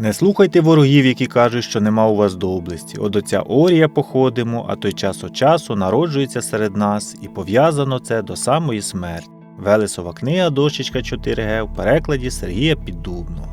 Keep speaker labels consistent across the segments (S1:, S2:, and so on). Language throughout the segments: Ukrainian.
S1: Не слухайте ворогів, які кажуть, що нема у вас доблесті. От до ця орія походимо, а той час от часу народжується серед нас, і пов'язано це до самої смерті. Велесова книга дощечка 4Г в перекладі Сергія Піддубного.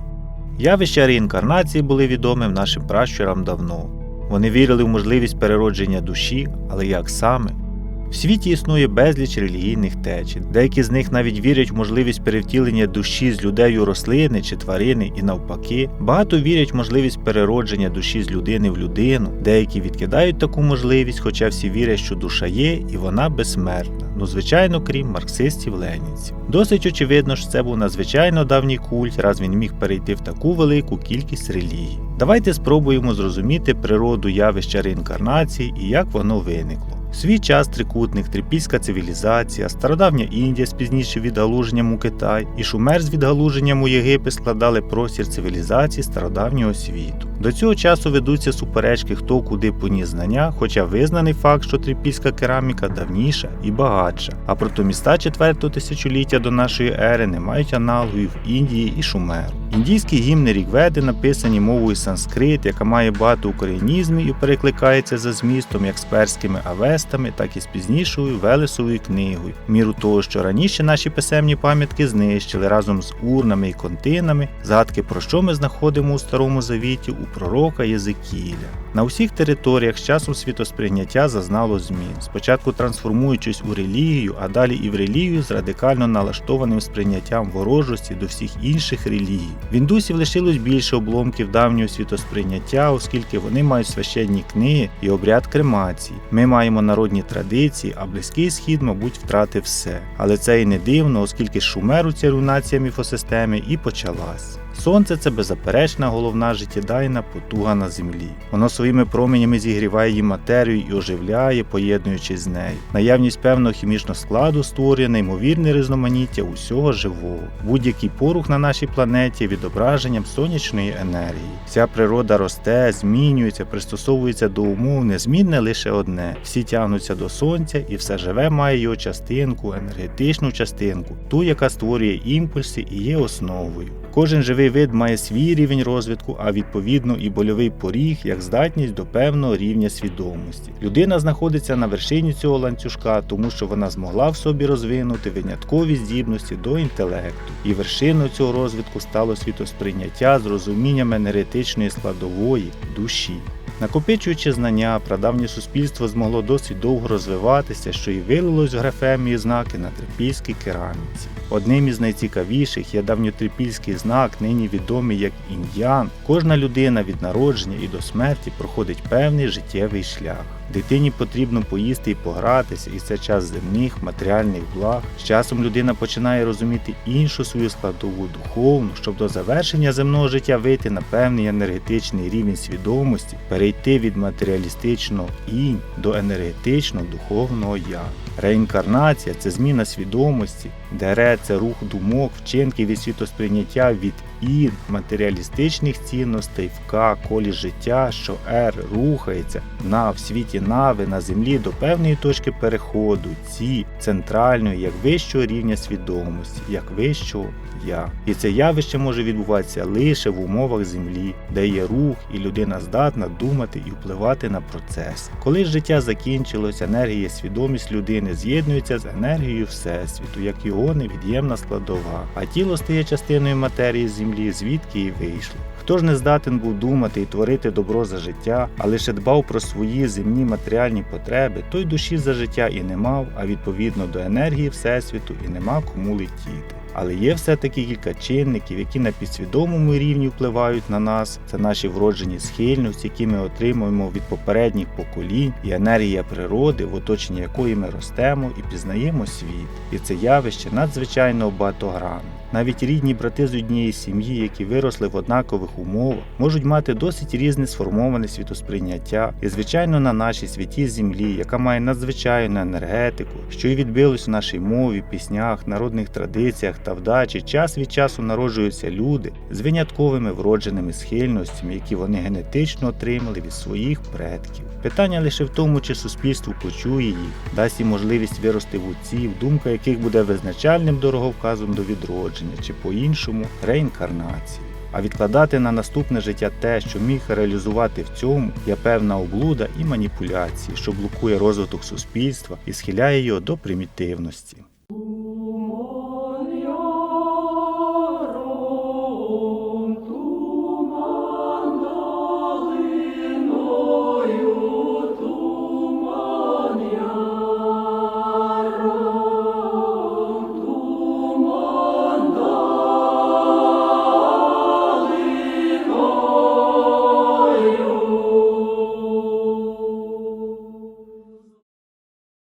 S1: Явища реінкарнації були відомим нашим пращурам давно. Вони вірили в можливість переродження душі, але як саме? В світі існує безліч релігійних течій. Деякі з них навіть вірять в можливість перевтілення душі з людей у рослини чи тварини і навпаки. Багато вірять в можливість переродження душі з людини в людину. Деякі відкидають таку можливість, хоча всі вірять, що душа є і вона безсмертна. Ну, звичайно, крім марксистів-ленінців. Досить очевидно, що це був надзвичайно давній культ, раз він міг перейти в таку велику кількість релігій. Давайте спробуємо зрозуміти природу явища реінкарнації і як воно виникло. Свій час трикутник, трипільська цивілізація, стародавня Індія з пізнішим відгалуженням у Китай і Шумер з відгалуженням у Єгипет складали простір цивілізації стародавнього світу. До цього часу ведуться суперечки, хто куди поніс знання, хоча визнаний факт, що трипільська кераміка давніша і багатша, а протоміста 4 тисячоліття до нашої ери не мають аналогів Індії і Шумеру. Індійські гімни Рігведи написані мовою санскрит, яка має багато українізмів і перекликається за змістом як з перськими авестами, так і з пізнішою Велесовою книгою. Міру того, що раніше наші писемні пам'ятки знищили разом з урнами і континами, згадки про що ми знаходимо у старому завіті у пророка Єзикіля. На усіх територіях з часом світосприйняття зазнало змін, спочатку трансформуючись у релігію, а далі і в релігію з радикально налаштованим сприйняттям ворожості до всіх інших релігій. В індусів лишилось більше обломків давнього світосприйняття, оскільки вони мають священні книги і обряд кремації. Ми маємо народні традиції, а близький схід, мабуть, втратив все. Але це і не дивно, оскільки шумер у ця руйнація міфосистеми і почалась. Сонце це беззаперечна головна життєдайна потуга на землі. Воно своїми променями зігріває її матерію і оживляє, поєднуючись з нею. Наявність певного хімічного складу створює неймовірне різноманіття усього живого. Будь-який порух на нашій планеті відображенням сонячної енергії. Вся природа росте, змінюється, пристосовується до умов, незмінне лише одне: всі тягнуться до сонця, і все живе має його частинку, енергетичну частинку, ту, яка створює імпульси і є основою. Кожен живий вид має свій рівень розвитку, а відповідно і больовий поріг як здатність до певного рівня свідомості. Людина знаходиться на вершині цього ланцюжка, тому що вона змогла в собі розвинути виняткові здібності до інтелекту. І вершиною цього розвитку стало світосприйняття з розумінням енергетичної складової душі. Накопичуючи знання, прадавнє суспільство змогло досить довго розвиватися, що і вилилось в графемії знаки на трипільській кераміці. Одним із найцікавіших є давньотрипільський знак, нині відомий як індіан. Кожна людина від народження і до смерті проходить певний життєвий шлях. Дитині потрібно поїсти і погратися, і це час земних матеріальних благ. З часом людина починає розуміти іншу свою складову духовну, щоб до завершення земного життя вийти на певний енергетичний рівень свідомості, перейти від матеріалістичного інь до енергетичного духовного я. Реінкарнація це зміна свідомості, дере це рух думок, вчинків і світосприйняття від і матеріалістичних цінностей в К колі життя, що Р рухається на в світі нави на землі до певної точки переходу, ці центральної, як вищого рівня свідомості, як вищого я. І це явище може відбуватися лише в умовах землі, де є рух, і людина здатна думати і впливати на процес. Коли життя закінчилось, енергія, свідомість людини з'єднується з енергією Всесвіту, як його невід'ємна складова, а тіло стає частиною матерії землі, звідки і вийшло. Хто ж не здатен був думати і творити добро за життя, а лише дбав про свої земні матеріальні потреби, той душі за життя і не мав, а відповідно до енергії Всесвіту і нема кому летіти. Але є все-таки кілька чинників, які на підсвідомому рівні впливають на нас. Це наші вроджені схильності, які ми отримуємо від попередніх поколінь, і енергія природи, в оточенні якої ми ростемо і пізнаємо світ. І це явище надзвичайно багатогранне. Навіть рідні брати з однієї сім'ї, які виросли в однакових умовах, можуть мати досить різне сформоване світосприйняття, і, звичайно, на нашій святій землі, яка має надзвичайну енергетику, що і відбилось в нашій мові, піснях, народних традиціях та вдачі, час від часу народжуються люди з винятковими вродженими схильностями, які вони генетично отримали від своїх предків. Питання лише в тому, чи суспільство почує їх, дасть їм можливість вирости в отців, думка яких буде визначальним дороговказом до відродження, чи по-іншому реінкарнації. А відкладати на наступне життя те, що міг реалізувати в цьому, є певна облуда і маніпуляції, що блокує розвиток суспільства і схиляє його до примітивності.